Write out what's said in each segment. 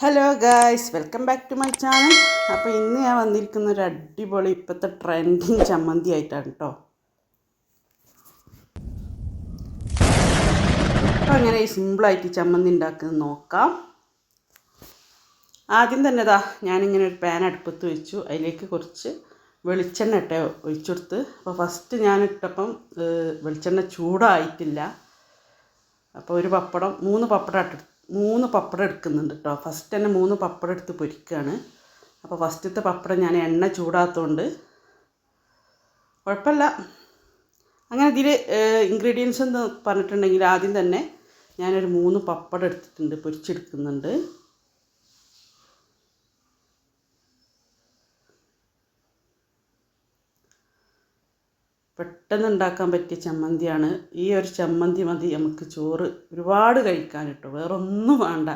Hello guys welcome back to my channel അപ്പോൾ ഇന്ന് ഞാൻ വന്നിരിക്കുന്ന ഒരു അടിപൊളി ഇപ്പോഴത്തെ ട്രെൻഡിങ് ചമ്മന്തി ആയിട്ടാണ് കേട്ടോ അപ്പോൾ അങ്ങനെ സിമ്പിളായിട്ട് ചമ്മന്തി ഉണ്ടാക്കുന്നത് നോക്കാം. ആദ്യം തന്നെ ഇതാ ഞാനിങ്ങനെ ഒരു പാൻ അടുപ്പത്ത് വെച്ചു. അതിലേക്ക് കുറച്ച് വെളിച്ചെണ്ണ ഇട്ട ഒഴിച്ചു കൊടുത്ത്. അപ്പോൾ ഫസ്റ്റ് ഞാൻ ഇട്ടപ്പം വെളിച്ചെണ്ണ ചൂടായിട്ടില്ല. അപ്പോൾ ഒരു പപ്പടം മൂന്ന് പപ്പടം ഇട്ട് മൂന്ന് പപ്പടം എടുക്കുന്നുണ്ട് കേട്ടോ ഫസ്റ്റ് തന്നെ മൂന്ന് പപ്പടം എടുത്ത് പൊരിക്കുകയാണ് അപ്പോൾ ഫസ്റ്റത്തെ പപ്പടം ഞാൻ എണ്ണ ചൂടാത്തതുകൊണ്ട് കുഴപ്പമില്ല അങ്ങനെ ഇതിൽ ഇൻഗ്രീഡിയൻസ് എന്ന് പറഞ്ഞിട്ടുണ്ടെങ്കിൽ ആദ്യം തന്നെ ഞാനൊരു മൂന്ന് പപ്പടം എടുത്തിട്ടുണ്ട് പൊരിച്ചെടുക്കുന്നുണ്ട്. പെട്ടെന്ന് ഉണ്ടാക്കാൻ പറ്റിയ ചമ്മന്തിയാണ്. ഈ ഒരു ചമ്മന്തി മതി നമുക്ക് ചോറ് ഒരുപാട് കഴിക്കാൻ കിട്ടും. വേറൊന്നും വേണ്ട.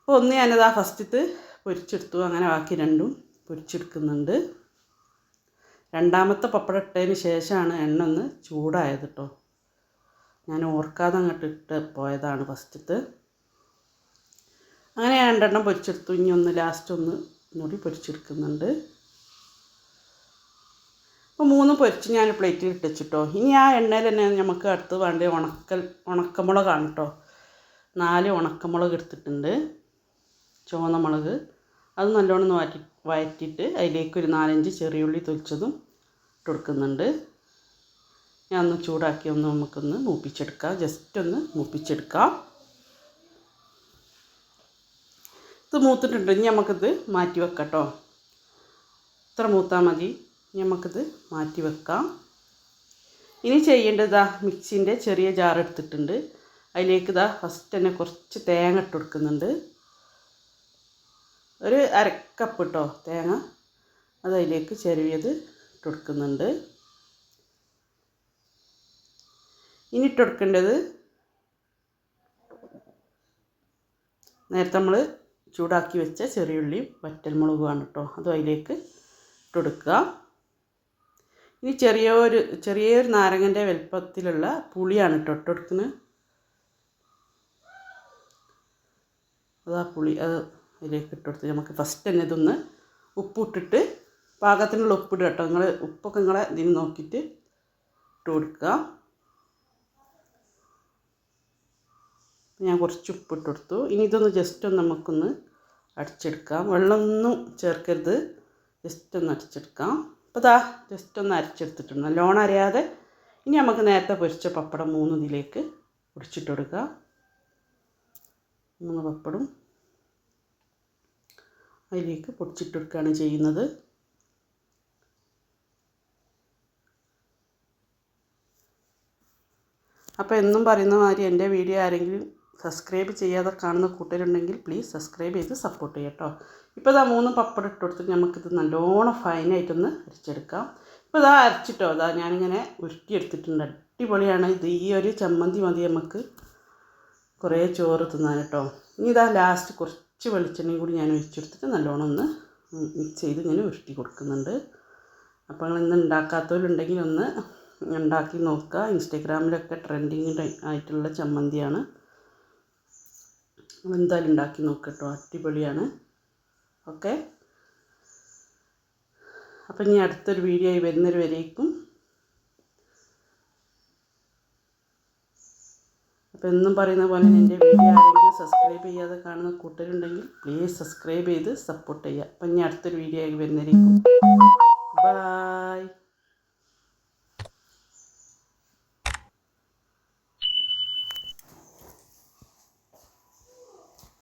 അപ്പോൾ ഒന്ന് ഞാനത് ആ ഫസ്റ്റത്ത് പൊരിച്ചെടുത്തു. അങ്ങനെ ബാക്കി രണ്ടും പൊരിച്ചെടുക്കുന്നുണ്ട്. രണ്ടാമത്തെ പപ്പടം ഇട്ടതിന് ശേഷമാണ് എണ്ണ ഒന്ന് ചൂടായത് കേട്ടോ ഞാൻ ഓർക്കാതെ അങ്ങോട്ട് ഇട്ട് പോയതാണ് ഫസ്റ്റത്ത്. അങ്ങനെ രണ്ടെണ്ണം പൊരിച്ചെടുത്തു. ഇനി ഒന്ന് ലാസ്റ്റ് ഒന്ന് കൂടി പൊരിച്ചെടുക്കുന്നുണ്ട്. അപ്പോൾ മൂന്ന് പൊരിച്ച് ഞാൻ പ്ലേറ്റിൽ ഇട്ടിച്ചിട്ടോ. ഇനി ആ എണ്ണയിൽ തന്നെ നമുക്ക് അടുത്ത് വേണ്ട ഉണക്കൽ ഉണക്കമുളകാണ് കേട്ടോ നാല് ഉണക്കമുളക് എടുത്തിട്ടുണ്ട്. ചുവന്ന മുളക്. അത് നല്ലോണം വാറ്റി വഴറ്റിയിട്ട് അതിലേക്ക് ഒരു നാലഞ്ച് ചെറിയുള്ളി തൊലിച്ചതും ഇട്ട് കൊടുക്കുന്നുണ്ട്. ഞാൻ ഒന്ന് ചൂടാക്കി ഒന്ന് നമുക്കൊന്ന് മൂപ്പിച്ചെടുക്കാം. ജസ്റ്റ് ഒന്ന് മൂപ്പിച്ചെടുക്കാം. ഇത് മൂത്തിട്ടുണ്ട്. ഇനി നമുക്കിത് മാറ്റി വെക്കാം കേട്ടോ ഇത്ര മൂത്താൽ മതി. നമുക്കിത് മാറ്റി വെക്കാം. ഇനി ചെയ്യേണ്ടതാ മിക്സിന്റെ ചെറിയ ജാർ എടുത്തിട്ടുണ്ട്. അതിലേക്ക് ഇതാ ഫസ്റ്റ് തന്നെ കുറച്ച് തേങ്ങ ഇട്ട് കൊടുക്കുന്നുണ്ട്. ഒരു അരക്കപ്പ് കേട്ടോ തേങ്ങ അത് അതിലേക്ക് ചെറിയത് ഇട്ട് കൊടുക്കുന്നുണ്ട്. ഇനി ഇട്ട് കൊടുക്കേണ്ടത് നേരത്തെ നമ്മൾ ചൂടാക്കി വെച്ച ചെറിയുള്ളിയും വറ്റൽമുളകുമാണ് കേട്ടോ അതും അതിലേക്ക് ഇട്ട് കൊടുക്കുക. ഇനി ചെറിയൊരു ചെറിയൊരു നാരങ്ങന്റെ വലുപ്പത്തിലുള്ള പുളിയാണ് കേട്ടോ ഇട്ട് കൊടുക്കുന്നത് അതാ പുളി അത് അതിലേക്ക് ഇട്ട് കൊടുത്ത് നമുക്ക് ഫസ്റ്റ് തന്നെ ഇതൊന്ന് ഉപ്പിട്ടിട്ട് പാകത്തിനുള്ള ഉപ്പിടുക കേട്ടോ നിങ്ങൾ ഉപ്പൊക്കെ നിങ്ങളെ ഇതിന് നോക്കിയിട്ട് ഇട്ട് കൊടുക്കുക. ഞാൻ കുറച്ച് ഉപ്പിട്ട് കൊടുത്തു ഇനി ഇതൊന്ന് ജസ്റ്റ് ഒന്ന് നമുക്കൊന്ന് അടിച്ചെടുക്കാം. വെള്ളമൊന്നും ചേർക്കരുത്. ജസ്റ്റ് ഒന്ന് അടിച്ചെടുക്കാം. അപ്പോൾ ദാ ജസ്റ്റ് ഒന്ന് അരച്ചെടുത്തിട്ടുണ്ട്. നല്ലോണം അറിയാതെ ഇനി നമുക്ക് നേരത്തെ പൊരിച്ച പപ്പടം മൂന്ന് ഇതിലേക്ക് പൊടിച്ചിട്ട് കൊടുക്കുക. മൂന്ന് പപ്പടും അതിലേക്ക് പൊടിച്ചിട്ട് കൊടുക്കുകയാണ് ചെയ്യുന്നത്. അപ്പോൾ എന്നും പറയുന്ന മാതിരി എന്റെ വീഡിയോ ആരെങ്കിലും സബ്സ്ക്രൈബ് ചെയ്യാതെ കാണുന്ന കൂട്ടരുണ്ടെങ്കിൽ പ്ലീസ് സബ്സ്ക്രൈബ് ചെയ്ത് സപ്പോർട്ട് ചെയ്യാം കേട്ടോ ഇപ്പോൾ ഇതാ മൂന്ന് പപ്പടം ഇട്ട് കൊടുത്ത് നമുക്കിത് നല്ലോണം ഫൈനായിട്ടൊന്ന് അരച്ചെടുക്കാം. ഇപ്പോൾ ഇതാ അരച്ചിട്ടോ ഇതാ ഞാനിങ്ങനെ ഉരുട്ടിയെടുത്തിട്ടുണ്ട്. അടിപൊളിയാണ്. ഇത് ഈ ഒരു ചമ്മന്തി മതി നമുക്ക്. കുറേ ചോറ് തിന്നാൻ കേട്ടോ ഇനി ഇതാ ലാസ്റ്റ് കുറച്ച് വെളിച്ചെണ്ണയും കൂടി ഞാൻ ഒഴിച്ചെടുത്തിട്ട് നല്ലോണം ഒന്ന് മിക്സ് ചെയ്ത് ഇങ്ങനെ ഉരുട്ടി കൊടുക്കുന്നുണ്ട്. അപ്പോൾ നിങ്ങൾ ഇന്ന് ഉണ്ടാക്കാത്തവരുണ്ടെങ്കിൽ ഒന്ന് ഉണ്ടാക്കി നോക്കുക. ഇൻസ്റ്റഗ്രാമിലൊക്കെ ട്രെൻഡിങ് ആയിട്ടുള്ള ചമ്മന്തിയാണ്. എന്തായാലും ഉണ്ടാക്കി നോക്കുക കേട്ടോ അടിപൊളിയാണ്. ഓക്കെ. അപ്പം ഇനി അടുത്തൊരു വീഡിയോ ആയി വരുന്നൊരു വരേക്കും അപ്പോൾ എന്നും പറയുന്ന പോലെ എന്റെ വീഡിയോ ആരെങ്കിലും സബ്സ്ക്രൈബ് ചെയ്യാതെ കാണുന്ന കൂട്ടരുണ്ടെങ്കിൽ പ്ലീസ് സബ്സ്ക്രൈബ് ചെയ്ത് സപ്പോർട്ട് ചെയ്യുക. അപ്പം ഇനി അടുത്തൊരു വീഡിയോ ആയി വരുന്നതായിരിക്കും ബൈ